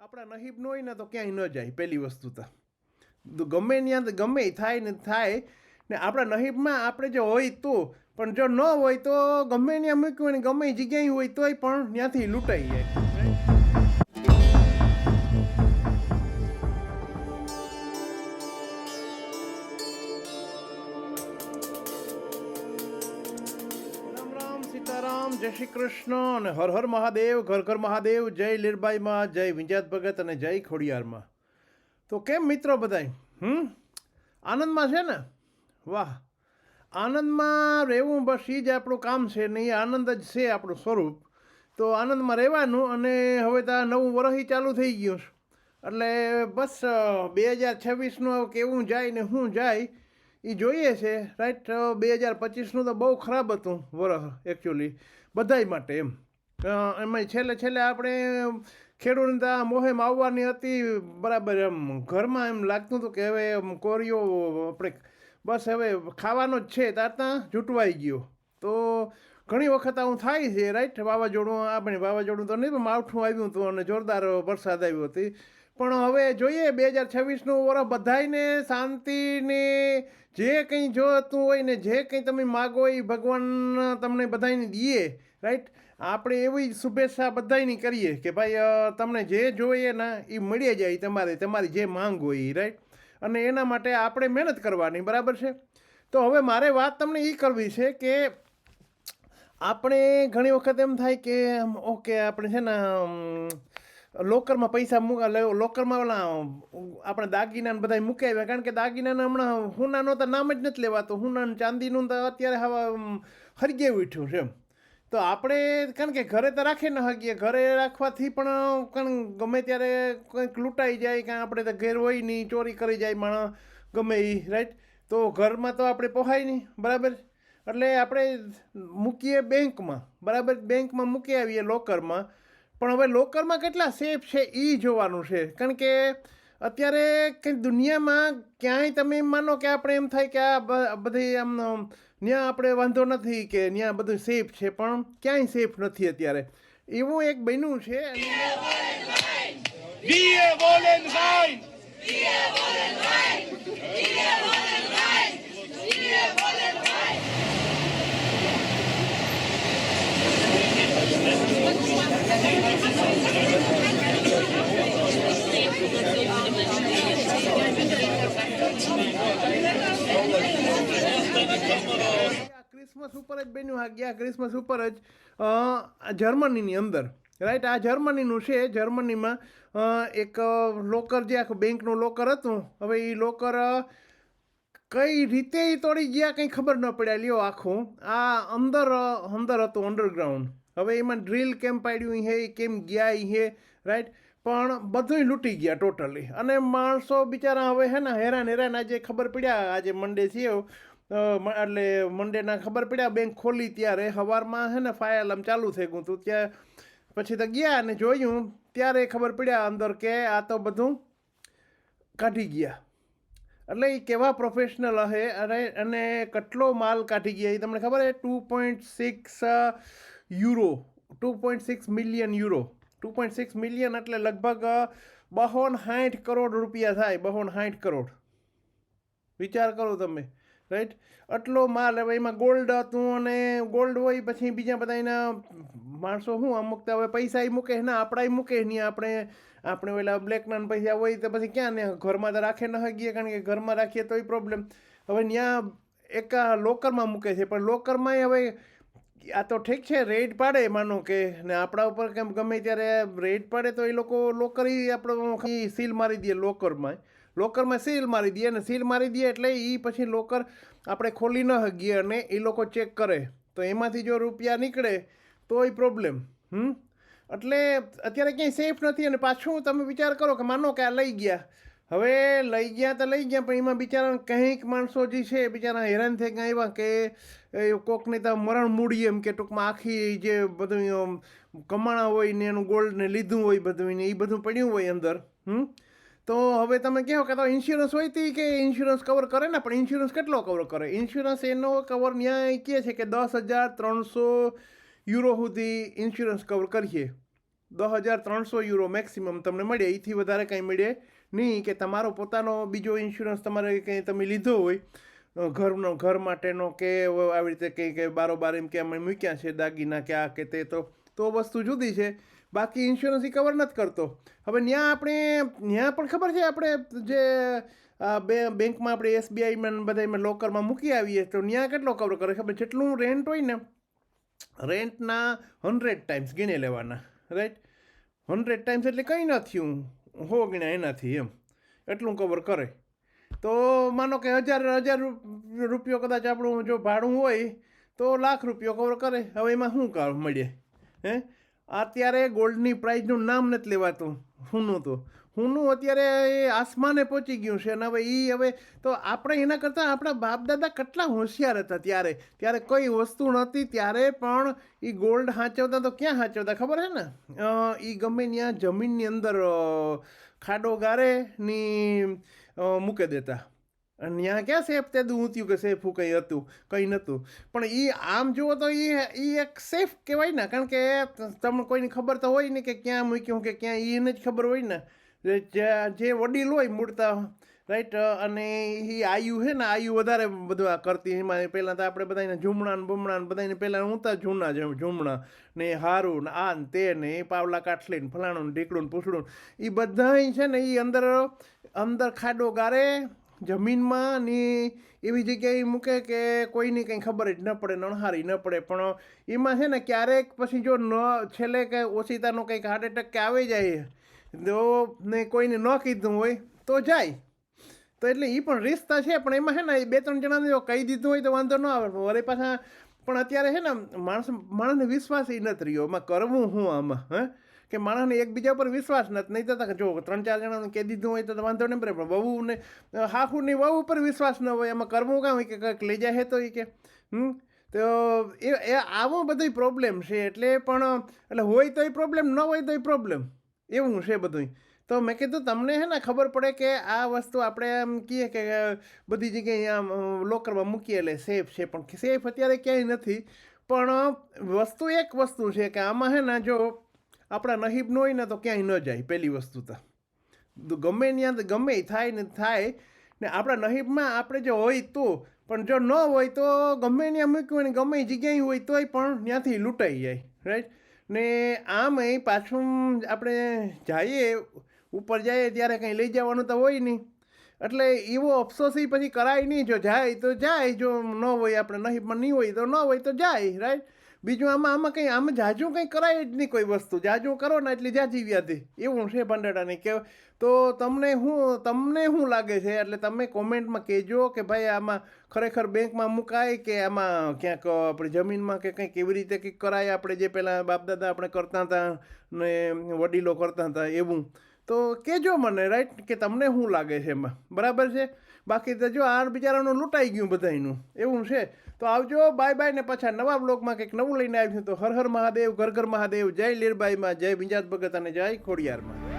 આપણા નહીબ ન હોય ને તો ક્યાંય ન જાય, પહેલી વસ્તુ તો. ગમે ત્યાં ગમે થાય ને થાય. ને આપણા નહીબમાં આપણે જો હોય તો, પણ જો ન હોય તો ગમે ત્યાં મૂક્યું ને ગમે જગ્યાએ હોય તોય પણ ત્યાંથી લૂંટાઈ જાય. જય શ્રી કૃષ્ણ અને હર હર મહાદેવ, ઘર ઘર મહાદેવ, જય લીરબાઈમાં જય વિંજાત ભગત અને જય ખોડિયારમાં તો કેમ મિત્રો બધાય? હમ? આનંદમાં છે ને? વાહ. આનંદમાં રહેવું બસ એ જ આપણું કામ છે ને એ આનંદ જ છે આપણું સ્વરૂપ. તો આનંદમાં રહેવાનું અને હવે તો નવું વરસ ચાલુ થઈ ગયું એટલે બસ બે હજાર છવ્વીસનું કેવું જાય ને શું જાય એ જોઈએ છે રાઈટ બે હજાર પચીસનું તો બહુ ખરાબ હતું વરહ એકચ્યુઅલી બધાય માટે એમ. એમાં છેલ્લે છેલ્લે આપણે ખેડૂતને મોહેમ આવવાની હતી, બરાબર એમ, ઘરમાં એમ લાગતું હતું કે હવે કોરિયો આપણે બસ હવે ખાવાનો જ છે, તાર ત્યાં જૂટવાઈ ગયો. તો ઘણી વખત આવું થાય છે રાઈટ વાવાઝોડું આપણે વાવાઝોડું તો નહીં, પણ માવઠું આવ્યું હતું અને જોરદાર વરસાદ આવ્યો હતી. પણ હવે જોઈએ બે હજાર છવ્વીસનું વર્ષ બધાયને શાંતિને જે કંઈ જોતું હોય ને જે કંઈ તમે માગો એ ભગવાન તમને બધાને દઈએ રાઈટ આપણે એવી શુભેચ્છા બધાયની કરીએ કે ભાઈ તમને જે જોઈએ ને એ મળી જાય તમારે, તમારી જે માંગ હોય એ રાઈટ અને એના માટે આપણે મહેનત કરવાની, બરાબર છે? તો હવે મારે વાત તમને એ કરવી છે કે આપણે ઘણી વખત એમ થાય કે, ઓકે, આપણે છે ને લોકરમાં પૈસા મૂકા લેવો લોકરમાં ઓલા આપણે દાગીનાને બધા મૂકી આવ્યા કારણ કે દાગીનાને હમણાં હુનાનો તો નામ જ નથી લેવાતો. હુનાને ચાંદીનું તો અત્યારે હવે હરગે ઉઠ્યું છે એમ. તો આપણે કારણ કે ઘરે તો રાખી ન શકીએ ઘરે રાખવાથી પણ કારણ ગમે ત્યારે કંઈક લૂંટાઈ જાય કાં આપણે તો ઘેર હોય નહીં, ચોરી કરી જાય માણસ, ગમે એ રાઈટ તો ઘરમાં તો આપણે પહોંચાય નહીં, બરાબર? એટલે આપણે મૂકીએ બેંકમાં બરાબર? બેંકમાં મૂકી આવીએ લોકરમાં પણ હવે લોકરમાં કેટલા સેફ છે એ જોવાનું છે. કારણ કે અત્યારે કંઈ દુનિયામાં ક્યાંય તમે એમ માનો કે આપણે એમ થાય કે આ બધી આમ ત્યાં આપણે વાંધો નથી કે ત્યાં બધું સેફ છે, પણ ક્યાંય સેફ નથી અત્યારે. એવું એક બન્યું છે Wir! ક્રિસમસ ઉપર જ બન્યું આ ગયા ક્રિસમસ ઉપર જ જર્મનીની અંદર. રાઈટ આ જર્મનીનું છે. જર્મનીમાં એક લોકર જે આખું બેંકનું લોકર હતું, હવે એ લોકર કઈ રીતે તોડી ગયા કંઈ ખબર ન પડ્યા લ્યો આખું. આ અંદર અંદર હતું અંડરગ્રાઉન્ડ હવે એમાં ડ્રીલ કેમ પાડ્યું હે કેમ ગયા હે રાઈટ પણ બધુંય લૂંટી ગયા ટોટલી અને માણસો બિચારા હવે હે ને હેરાન હેરાન. આજે ખબર પડ્યા, આજે મંડે છે એટલે મંડેના ખબર પડ્યા બેંક ખોલી ત્યારે સવારમાં હે ને ફાયલ આમ ચાલુ થઈ ગયું હતું. ત્યાં પછી તો ગયા અને જોયું, ત્યારે ખબર પડ્યા અંદર કે આ તો બધું કાઢી ગયા. એટલે એ કેવા પ્રોફેશનલ હશે અને અને કેટલો માલ કાઢી ગયા એ તમને ખબર હે? Two point six euro, two point six million euro. Two point six million એટલે લગભગ બહોન સાઠ કરોડ રૂપિયા થાય બહોન સાઠ કરોડ. વિચાર કરો તમે રાઈટ આટલો માલ, હવે એમાં ગોલ્ડ હતું અને ગોલ્ડ હોય પછી બીજા બધા એના માણસો શું અમુક તો હવે પૈસા એ મૂકે, ના, આપણા મૂકે નહીં. આપણે આપણે ઓલા બ્લેકના પૈસા હોય તો પછી ક્યાં ને, ઘરમાં તો રાખે ન હગીએ કારણ કે ઘરમાં રાખીએ તોય પ્રોબ્લેમ હવે ત્યાં એક લોકરમાં મૂકે છે, પણ લોકરમાંય હવે આ તો ઠીક છે, રેડ પાડે માનો કે, ને આપણા ઉપર કેમ ગમે ત્યારે રેડ પાડે તો એ લોકો લોકર આપણો સીલ મારી દે લોકરમાં લોકરમાં સીલ મારી દે અને સીલ મારી દે એટલે એ પછી લોકર આપણે ખોલી ન શકીએ અને એ લોકો ચેક કરે. તો એમાંથી જો રૂપિયા નીકળે તો એ પ્રોબ્લેમ હમ? એટલે અત્યારે ક્યાંય સેફ નથી અને પાછું તમે વિચાર કરો કે માનો કે આ લઈ ગયા. હવે લઈ ગયા તો લઈ ગયા, પણ એમાં બિચારા કંઈક માણસો જે છે, બિચારા હેરાન થઈ ગયા એવા કે કોકને તો મરણ મૂડી એમ કે ટૂંકમાં આખી જે બધું કમાણા હોય ને એનું ગોલ્ડને લીધું હોય બધું એ બધું પડ્યું હોય અંદર, હમ? તો હવે તમે કહો કે તો ઇન્સ્યોરન્સ હોય તી કે ઇન્સ્યોરન્સ કવર કરે ને, પણ ઇન્સ્યોરન્સ કેટલો કવર કરે? ઇન્સ્યોરન્સ એનો કવર ન્યાય કહે છે કે દસ હજાર ત્રણસો યુરો સુધી ઇન્સ્યોરન્સ કવર કરીએ? દસ હજાર ત્રણસો યુરો મેક્સિમમ તમને મળે એથી વધારે કંઈ મળે નહીં કે તમારો પોતાનો બીજો ઇન્સ્યોરન્સ તમારે કંઈ તમે લીધો હોય ઘરનો, ઘર માટેનો કે આવી રીતે કંઈ કે બારોબાર એમ કે અમે મૂક્યા છે દાગીના કે આ કે તે તો તો વસ્તુ જુદી છે. બાકી ઇન્સ્યોરન્સ એ કવર નથી કરતો. હવે ત્યાં આપણે ત્યાં પણ ખબર છે આપણે જે બે, બેંકમાં આપણે એસબીઆઈમાં બધા લોકરમાં મૂકી આવીએ તો ત્યાં કેટલો કવર કરે ખબર જેટલું રેન્ટ હોય ને રેન્ટના હંડ્રેડ ટાઈમ્સ ગીણી લેવાના રાઈટ હંડ્રેડ ટાઈમ્સ એટલે કંઈ ન થયું. હો એનાથી એમ. એટલું કવર કરે. તો માનો કે હજાર હજાર રૂપિયો કદાચ આપણું જો ભાડું હોય, તો લાખ રૂપિયો કવર કરે. હવે એમાં શું કામ મળે? હે? અત્યારે ગોલ્ડની પ્રાઇઝનું નામ નથી લેવાતું. હુંનું તો હુનું અત્યારે એ આસમાને પહોંચી ગયું છે અને હવે એ હવે તો આપણે એના કરતાં આપણા બાપ દાદા કેટલા હોશિયાર હતા ત્યારે. ત્યારે કોઈ વસ્તુ નહોતી, ત્યારે પણ એ ગોલ્ડ હાંચવતા તો ક્યાં હાંચવતા ખબર છે ને? એ ગમે ત્યાં જમીનની અંદર ખાડો ગારે ની મૂકી દેતા. અને ત્યાં ક્યાં સેફ તે હું થયું કે સેફ કંઈ હતું, કંઈ નહોતું. પણ એ આમ જુઓ તો એ એ એક સેફ કહેવાય ને, કારણ કે તમને કોઈની ખબર તો હોય ને કે ક્યાં મૂક્યું કે ક્યાં એને જ ખબર હોય ને. જે વડીલ હોય મૂળતા રાઈટ અને એ આયુ છે ને, આયુ વધારે બધું આ કરતી એમાં પહેલાં તો આપણે બધાને ઝૂમણા ને બમણા ને બધાને પહેલાં ઊંતા જૂના જ, ઝૂમણા ને હારું ને આ ને તે ને એ પાવલા કાઠલી ને ફલાણું ને ઢીકડું ને પૂછડું એ બધાય છે ને એ અંદર અંદર ખાડો ગારે જમીનમાં ને એવી જગ્યાએ મૂકે કે કોઈની કંઈ ખબર જ ન પડે, નણહારી ન પડે. પણ એમાં છે ને ક્યારેક પછી જો ન, છેલ્લે કે ઓછીતાનો કંઈક હાર્ટ એટેક કે આવી જાય, તો ને કોઈને ન કીધું હોય તો જાય. તો એટલે એ પણ રિસ્તા છે, પણ એમાં છે ને એ બે ત્રણ જણાને જો કહી દીધું હોય તો વાંધો ન આવે. વળી પાછા, પણ અત્યારે છે ને માણસ, માણસને વિશ્વાસ એ નથી રહ્યો. એમાં કરવું હું આમાં, હે? કે માણસને એકબીજા પર વિશ્વાસ નથી નહીં થતા જો ત્રણ ચાર જણાને કહી દીધું હોય તો વાંધો નહીં પડે, પણ વહુને હાહુની વહુ ઉપર વિશ્વાસ ન હોય, એમાં કરવું કામ કે કંઈક લઈ જાય તો એ કે, હમ? તો એ એ આવો બધો પ્રોબ્લેમ છે, એટલે પણ, એટલે હોય તોય પ્રોબ્લેમ ન હોય તોય પ્રોબ્લેમ એવું છે બધું તો મેં કીધું તમને હે ને ખબર પડે કે આ વસ્તુ આપણે એમ કહીએ કે બધી જગ્યાએ આમ લોકરમાં મૂકીએ એટલે સેફ છે, પણ સેફ અત્યારે ક્યાંય નથી. પણ વસ્તુ એક વસ્તુ છે કે આમાં હે ને જો આપણા નહીબ ન હોય ને તો ક્યાંય ન જાય પહેલી વસ્તુ તો. ગમે ત્યાં ગમે થાય ને થાય ને આપણા નહીબમાં આપણે જો હોય તો, પણ જો ન હોય તો ગમે ત્યાં મૂક્યું ને ગમે જગ્યાએ હોય તોય પણ ત્યાંથી લૂંટાઈ જાય રાઈટ ને આમ એ પાછું આપણે જઈએ, ઉપર જઈએ ત્યારે કંઈ લઈ જવાનું તો હોય નહીં. એટલે એવો અફસોસ પછી કરાય નહીં, જો જાય તો જાય, જો ન હોય આપણે નહીબમાં નહીં હોય તો ન હોય તો જાય રાઈટ બીજું આમાં આમાં કંઈ આમાં જાજુ કંઈ કરાય જ નહીં કોઈ વસ્તુ. જાજુ કરો ને એટલી જાજી વ્યાધી એવું છે ભંડારાની કે તો તમને હું તમને શું લાગે છે? એટલે તમે કોમેન્ટમાં કહેજો કે ભાઈ આમાં ખરેખર બેંકમાં મુકાય કે આમાં ક્યાંક આપણે જમીનમાં કે કંઈક એવી રીતે કંઈક કરાય આપણે જે પહેલાં બાપદાદા આપણે કરતા હતા ને વડીલો કરતા હતા એવું. તો કહેજો મને રાઈટ કે તમને શું લાગે છે એમાં? બરાબર છે? બાકી તો જો આ બિચારાનું લૂંટાઈ ગયું બધાયનું, એવું છે. તો આવજો, બાય બાય ને પાછા નવા બ્લોગમાં કંઈક નવું લઈને આવ્યું તો હર હર મહાદેવ, ઘર ઘર મહાદેવ, જય લીરબાઈમાં, જય બિંજાત ભગત અને જય ખોડિયારમાં.